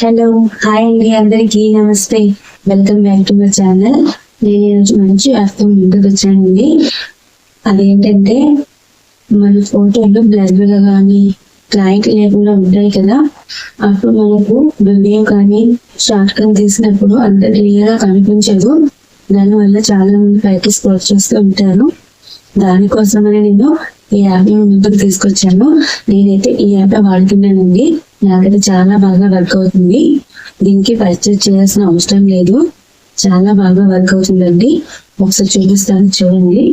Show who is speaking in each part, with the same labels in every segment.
Speaker 1: Hello hi అండి అందరికీ నమస్తే. Welcome back to my channel నేను ఈరోజు మంచి అర్థం ముందుకు వచ్చానండి. అదేంటంటే మన ఫోటోలు బ్లర్గా కానీ క్లారిటీ లేకుండా ఉంటాయి కదా. అప్పుడు మనకు వీడియో కానీ షార్ట్ కట్ తీసినప్పుడు అంత క్లియర్గా కనిపించదు. దానివల్ల చాలా మంది పైకి స్క్రోల్ చేస్తూ ఉంటారు. దానికోసమని నేను ఈ యాప్ ముందుకు తీసుకొచ్చాను. నేనైతే ఈ యాప్ వాడుతున్నానండి. నాకైతే చాలా బాగా వర్క్ అవుతుంది. దీనికి పర్చేజ్ చేయాల్సిన అవసరం లేదు. చాలా బాగా వర్క్ అవుతుందండి. ఒకసారి చూపిస్తాను చూడండి.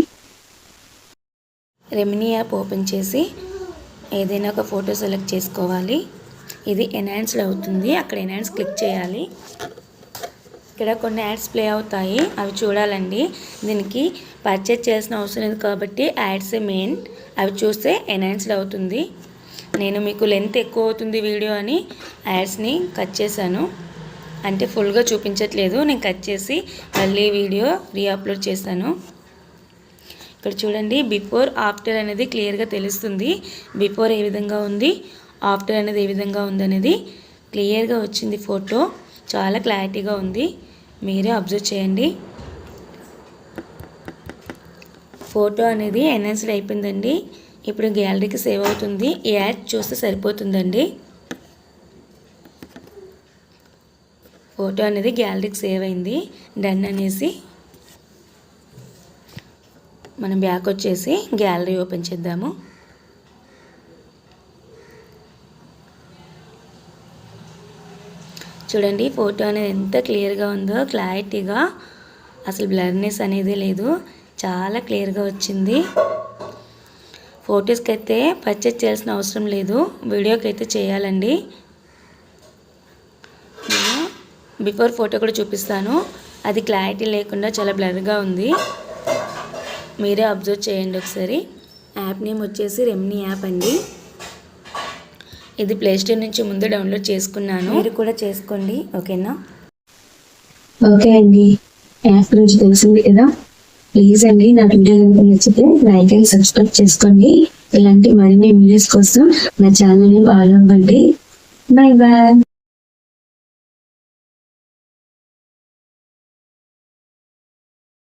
Speaker 2: రెమినీ యాప్ ఓపెన్ చేసి ఏదైనా ఒక ఫోటో సెలెక్ట్ చేసుకోవాలి. ఇది ఎన్హాన్స్డ్ అవుతుంది. అక్కడ ఎన్హాన్స్ క్లిక్ చేయాలి. ఇక్కడ కొన్ని యాడ్స్ ప్లే అవుతాయి. అవి చూడాలండి. దీనికి పర్చేజ్ చేయాల్సిన అవసరం లేదు కాబట్టి యాడ్స్ మెయిన్. అవి చూస్తే ఎన్హాన్స్డ్ అవుతుంది. నేను మీకు లెంత్ ఎక్కువ అవుతుంది వీడియో అని యాడ్స్ని కట్ చేశాను. అంటే ఫుల్గా చూపించట్లేదు. నేను కట్ చేసి మళ్ళీ వీడియో రీఅప్లోడ్ చేశాను. ఇక్కడ చూడండి. బిఫోర్ ఆఫ్టర్ అనేది క్లియర్గా తెలుస్తుంది. బిఫోర్ ఏ విధంగా ఉంది? ఆఫ్టర్ అనేది ఏ విధంగా ఉంది అనేది క్లియర్గా వచ్చింది ఫోటో చాలా క్లారిటీగా ఉంది. మీరే అబ్జర్వ్ చేయండి. ఫోటో అనేది ఎన్హాన్స్డ్ అయిపోయిందండి. ఇప్పుడు గ్యాలరీకి సేవ్ అవుతుంది. ఈ యాడ్ చూస్తే సరిపోతుందండి. ఫోటో అనేది గ్యాలరీకి సేవ్ అయింది. డన్ అనేసి మనం బ్యాక్ వచ్చేసి గ్యాలరీ ఓపెన్ చేద్దాము. చూడండి ఫోటో అనేది ఎంత క్లియర్గా ఉందో క్లారిటీగా. అసలు బ్లర్నెస్ అనేది లేదు. చాలా క్లియర్గా వచ్చింది. ఫొటోస్కి అయితే పర్చేజ్ చేయాల్సిన అవసరం లేదు. వీడియోకి అయితే చేయాలండి. నేను బిఫోర్ ఫోటో కూడా చూపిస్తాను. అది క్లారిటీ లేకుండా చాలా బ్లర్గా ఉంది. మీరే అబ్జర్వ్ చేయండి ఒకసారి. యాప్ నేమ్ వచ్చేసి రెమ్నీ యాప్ అండి. ఇది ప్లేస్టోర్ నుంచి ముందు డౌన్లోడ్ చేసుకున్నాను. మీరు కూడా చేసుకోండి ఓకేనా?
Speaker 1: ఓకే అండి. యాప్ గురించి తెలిసింది కదా? ప్లీజ్ అండి నా వీడియో కనుక నచ్చితే లైక్ అండ్ సబ్స్క్రైబ్ చేసుకోండి. ఇలాంటి మరిన్ని వీడియోస్ కోసం నా ఛానల్ని ఫాలో అవ్వండి. Bye bye